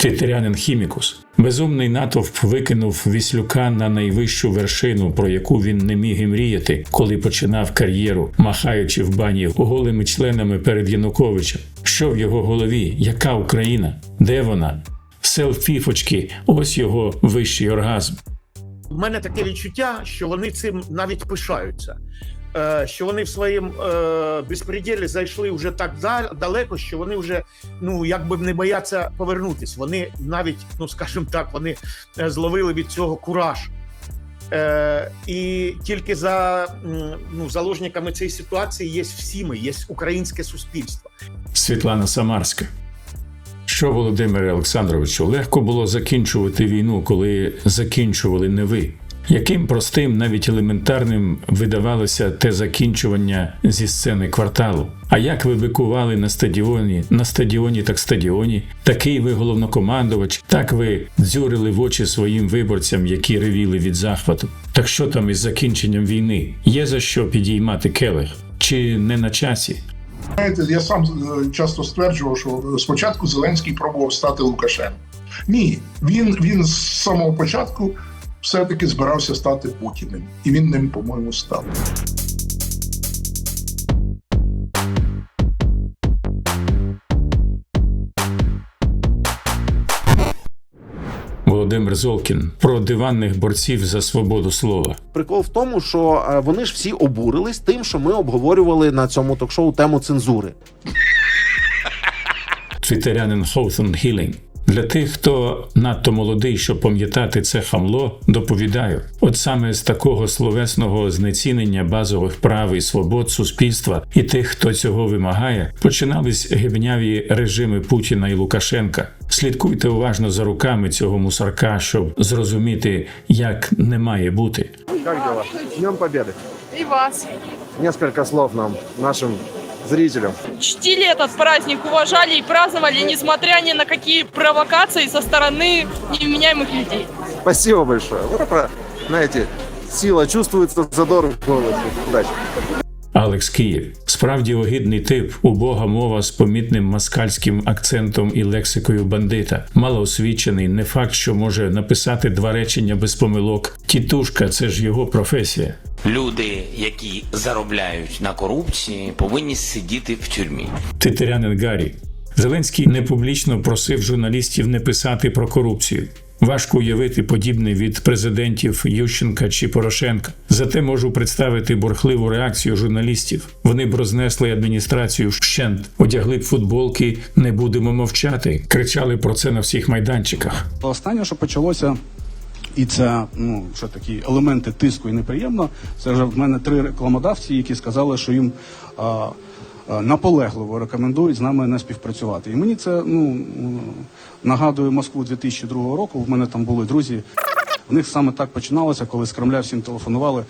Твітерянин Хімікус. Безумний натовп викинув Віслюка на найвищу вершину, про яку він не міг і мріяти, коли починав кар'єру, махаючи в бані голими членами перед Януковичем. Що в його голові? Яка Україна? Де вона? Селфіфочки, ось його вищий оргазм. У мене таке відчуття, що вони цим навіть пишаються. Е, Що вони в своїм е, безпреділі зайшли вже так далеко, що вони вже ну якби не бояться повернутись. Вони навіть, ну скажімо так, вони е, зловили від цього кураж. Е, і тільки за ну, заложниками цієї ситуації є всі ми, є українське суспільство. Світлана Самарська. Що, Володимире Олександровичу, легко було закінчувати війну, коли закінчували не ви? Яким простим, навіть елементарним видавалося те закінчування зі сцени кварталу? А як ви бикували на стадіоні, на стадіоні так стадіоні? Такий ви головнокомандувач, так ви дзюрили в очі своїм виборцям, які ревіли від захвату. Так що там із закінченням війни? Є за що підіймати келих? Чи не на часі? Знаєте, я сам е, часто стверджував, що спочатку Зеленський пробував стати Лукашенком. Ні, він, він з самого початку все-таки збирався стати Путіним. І він ним, по-моєму, став. Володимир Золкін про диванних борців за свободу слова. Прикол в тому, що е, вони ж всі обурились тим, що ми обговорювали на цьому ток-шоу тему цензури. Твітерянин Хоутон Хілінг. Для тих, хто надто молодий, щоб пам'ятати це хамло, доповідаю: от саме з такого словесного знецінення базових прав і свобод суспільства і тих, хто цього вимагає, починались гибняві режими Путіна і Лукашенка. Слідкуйте уважно за руками цього мусорка, щоб зрозуміти, як не має бути. Как дела? Днем Победы. И вас. Несколько слов нам, нашим зрителям. Чтили этот праздник, уважали и праздновали, несмотря ни на какие провокации со стороны невменяемых людей. Спасибо большое. Вот это, знаете, сила чувствуется, задор в голосе. Удачи. Алекс Київ справді огидний тип, убога мова з помітним москальським акцентом і лексикою бандита, малоосвічений, не факт, що може написати два речення без помилок. Тітушка, це ж його професія. Люди, які заробляють на корупції, повинні сидіти в тюрмі. Титерянин Гаррі. Зеленський не публічно просив журналістів не писати про корупцію. Важко уявити подібне від президентів Ющенка чи Порошенка. Зате можу представити бурхливу реакцію журналістів. Вони б рознесли адміністрацію вщент, одягли б футболки, не будемо мовчати. Кричали про це на всіх майданчиках. Останнє, що почалося, і це ну що такі елементи тиску і неприємно. Це вже в мене три рекламодавці, які сказали, що їм а, а, наполегливо рекомендують з нами не співпрацювати. І мені це ну нагадує Москву 2002 року. В мене там були друзі. У них саме так починалося, коли з Кремля всім телефонували.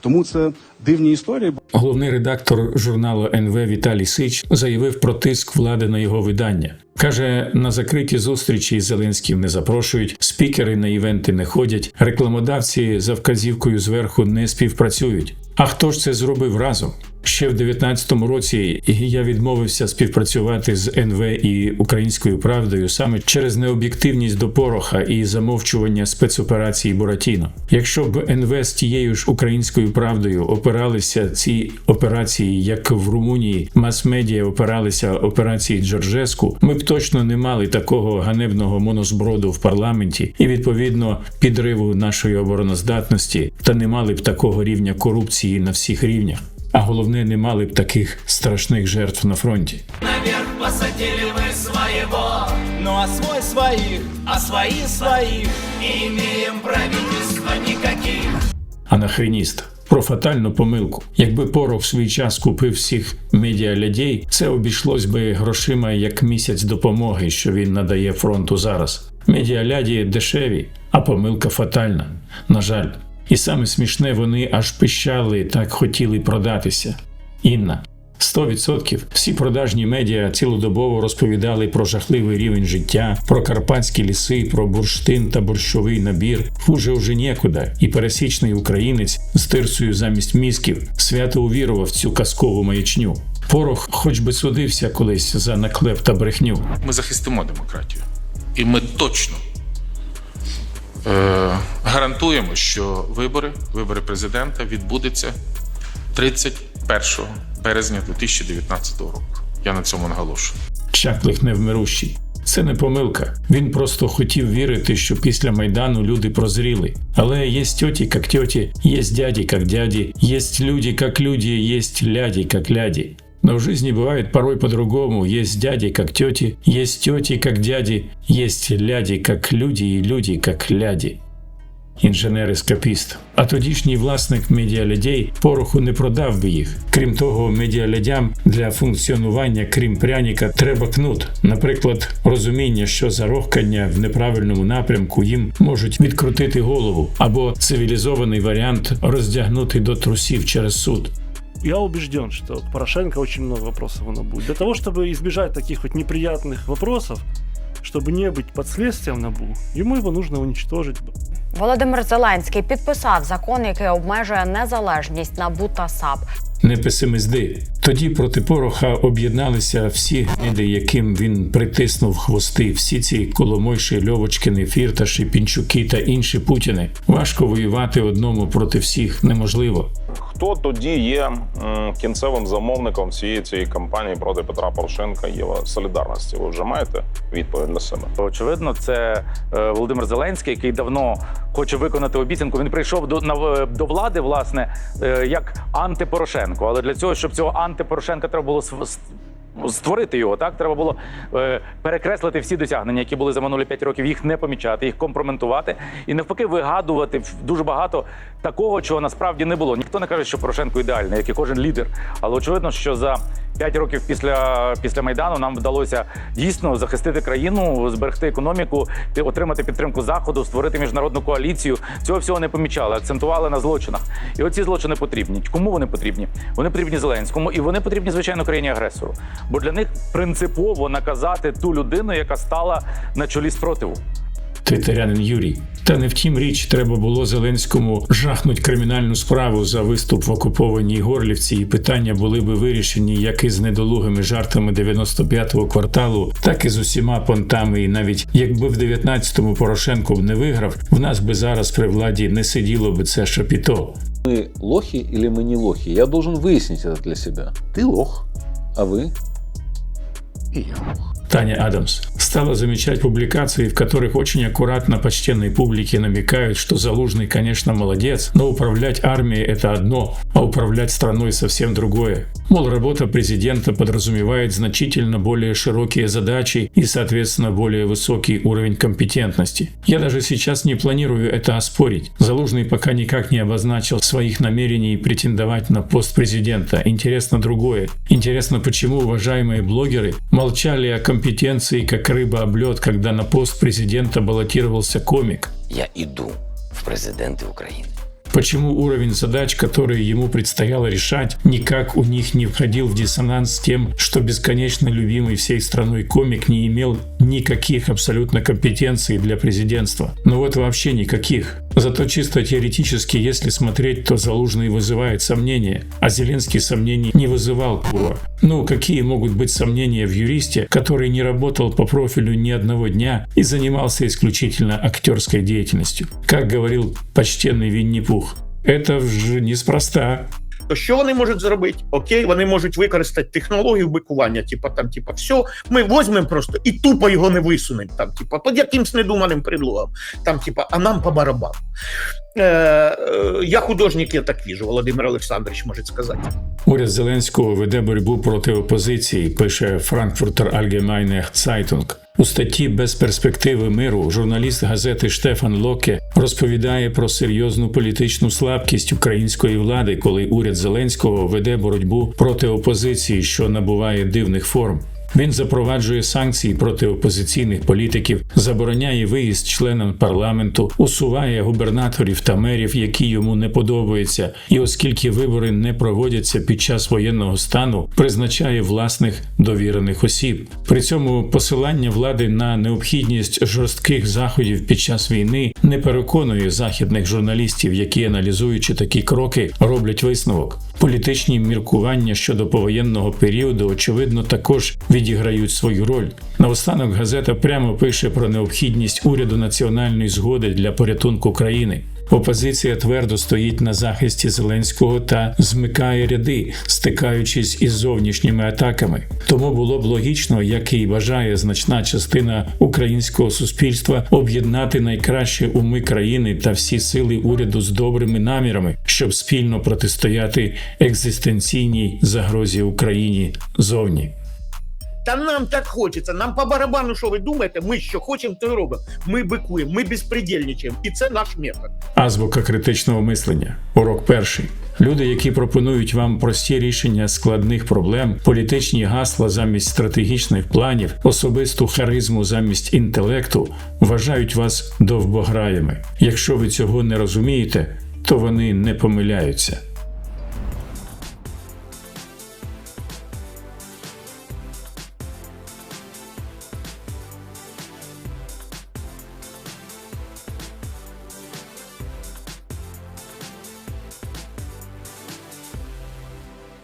Тому це дивні історії. Головний редактор журналу НВ Віталій Сич заявив про тиск влади на його видання. Каже, на закриті зустрічі з Зеленським не запрошують, спікери на івенти не ходять, рекламодавці за вказівкою зверху не співпрацюють. А хто ж це зробив разом? Ще в 19-му році я відмовився співпрацювати з НВ і Українською правдою саме через необ'єктивність до пороха і замовчування спецоперації Буратіно. Якщо б НВ з тією ж українською правдою опиралися ці операції, як в Румунії мас-медіа опиралися операції Джорджеску, ми б точно не мали такого ганебного монозброду в парламенті і відповідно підриву нашої обороноздатності, та не мали б такого рівня корупції на всіх рівнях. А головне, не мали б таких страшних жертв на фронті. Наверх посадили мы своего, ну а свой своих, а свои своих, не имеем правительства никаких. Анахреніст. Про фатальну помилку. Якби Порох в свій час купив всіх медіалядей, це обійшлось би грошима як місяць допомоги, що він надає фронту зараз. Медіаляді дешеві, а помилка фатальна. На жаль. І саме смішне, вони аж пищали, так хотіли продатися. Інна. 100% всі продажні медіа цілодобово розповідали про жахливий рівень життя, про карпатські ліси, про бурштин та борщовий набір. Хуже вже нікуди. І пересічний українець з тирсою замість мізків свято увірував цю казкову маячню. Порох хоч би судився колись за наклеп та брехню. Ми захистимо демократію. І ми точно гарантуємо, що вибори, вибори президента відбудеться 31 березня 2019 року. Я на цьому наголошую. Чаплих невмирущий. Це не помилка. Він просто хотів вірити, що після майдану люди прозріли. Але є тьоті, як тьоті, є дяді, як дяді, є люди, як люди, є ляді, як ляді. Но в жизни бывает порой по-другому. Есть дяди, как тети, есть тети, как дяди, есть ляди, как люди, и люди, как ляді. Інженер-ескапіст. А тодішній власник медіалядей пороху не продав би їх. Крім того, медіалядям для функціонування, крім пряніка, треба кнут. Наприклад, розуміння, що за рохкання в неправильному напрямку їм можуть відкрутити голову, або цивілізований варіант роздягнути до трусів через суд Я убежден, что к Порошенко очень много вопросов оно будет. Для того, чтобы избежать таких вот неприятных вопросов, чтобы не быть под следствием НАБУ, ему его нужно уничтожить. Володимир Зеленський підписав закон, який обмежує незалежність НАБУ та САП. Не песимизди. Тоді проти Пороха об'єдналися всі гниди, яким він притиснув хвости, всі ці Коломойші, Льовочкини, Фірташі, Пінчуки та інші Путіни. Важко воювати одному проти всіх неможливо. Хто тоді є м, кінцевим замовником всієї цієї кампанії проти Петра Порошенка Єва Солідарності? Ви вже маєте відповідь для себе? Очевидно, це е, Володимир Зеленський, який давно хоче виконати обіцянку. Він прийшов до на- до влади, власне, е, як антипорошенко. Але для цього, щоб цього антипорошенка треба було створити його, так треба було е, перекреслити всі досягнення, які були за минулі 5 років, їх не помічати, їх компроментувати і навпаки вигадувати дуже багато такого, чого насправді не було. Ніхто не каже, що Порошенко ідеальний, як і кожен лідер. Але очевидно, що за 5 років після, після майдану нам вдалося дійсно захистити країну, зберегти економіку, отримати підтримку заходу, створити міжнародну коаліцію. Цього всього не помічали, акцентували на злочинах. І оці злочини потрібні. Кому вони потрібні? Вони потрібні Зеленському, і вони потрібні звичайно країні агресору Бо для них принципово наказати ту людину, яка стала на чолі спротиву. Твітерянин Юрій. Та не втім річ, треба було Зеленському жахнуть кримінальну справу за виступ в окупованій Горлівці, і питання були би вирішені як із недолугими жартами 95-го кварталу, так і з усіма понтами. І навіть якби в 19-му Порошенко б не виграв, в нас би зараз при владі не сиділо би це шапіто. Мы лохи или мы не лохи? Я должен выяснить это для себя. Ти лох, А вы? і я лох. Таня Адамс стала замечать публикации, в которых очень аккуратно почтенной публике намекают, что Залужный, конечно, молодец, но управлять армией – это одно, а управлять страной совсем другое. Мол, работа президента подразумевает значительно более широкие задачи и, соответственно, более высокий уровень компетентности. Я даже сейчас не планирую это оспорить. Залужный пока никак не обозначил своих намерений претендовать на пост президента. Интересно другое. Интересно, почему уважаемые блогеры молчали о компетенции как рыба об лед, когда на пост президента баллотировался комик. Я иду в президенты Украины. Почему уровень задач, которые ему предстояло решать, никак у них не входил в диссонанс с тем, что бесконечно любимый всей страной комик не имел никаких абсолютно компетенций для президентства? Ну вот вообще никаких. Зато чисто теоретически, если смотреть, то Залужный вызывает сомнения, а Зеленский сомнений не вызывал курва. Ну, какие могут быть сомнения в юристе, который не работал по профилю ни одного дня и занимался исключительно актерской деятельностью? Как говорил почтенный Винни-Пух, это вже неспроста. То що вони можуть зробити? Окей, вони можуть використати технологію бикування, типа там, типа, все, ми візьмемо просто і тупо його не висунемо. Там, типа, під якимсь недуманим предлогом. Там, типа, а нам по барабану. Е, е, я художник, я так віжу, Володимир Олександрович може сказати. Уряд Зеленського веде боротьбу проти опозиції, пише Frankfurter Allgemeine Zeitung. У статті без перспективи миру журналіст газети Штефан Локе розповідає про серйозну політичну слабкість української влади, коли уряд Зеленського веде боротьбу проти опозиції, що набуває дивних форм. Він запроваджує санкції проти опозиційних політиків, забороняє виїзд членам парламенту, усуває губернаторів та мерів, які йому не подобаються, і оскільки вибори не проводяться під час воєнного стану, призначає власних довірених осіб. При цьому посилання влади на необхідність жорстких заходів під час війни не переконує західних журналістів, які аналізуючи такі кроки, роблять висновок. Політичні міркування щодо повоєнного періоду, очевидно, також відіграють свою роль. Наостанок газета прямо пише про необхідність уряду національної згоди для порятунку країни. Опозиція твердо стоїть на захисті Зеленського та змикає ряди, стикаючись із зовнішніми атаками. Тому було б логічно, як і бажає значна частина українського суспільства, об'єднати найкращі уми країни та всі сили уряду з добрими намірами, щоб спільно протистояти екзистенційній загрозі Україні зовні. Та нам так хочеться. Нам по барабану, що ви думаєте, ми що хочемо, то робимо. Ми бикуємо, ми безпредельничаємо. І це наш метод. Азбука критичного мислення. Урок перший. Люди, які пропонують вам прості рішення складних проблем, політичні гасла замість стратегічних планів, особисту харизму замість інтелекту, вважають вас довбограями. Якщо ви цього не розумієте, то вони не помиляються.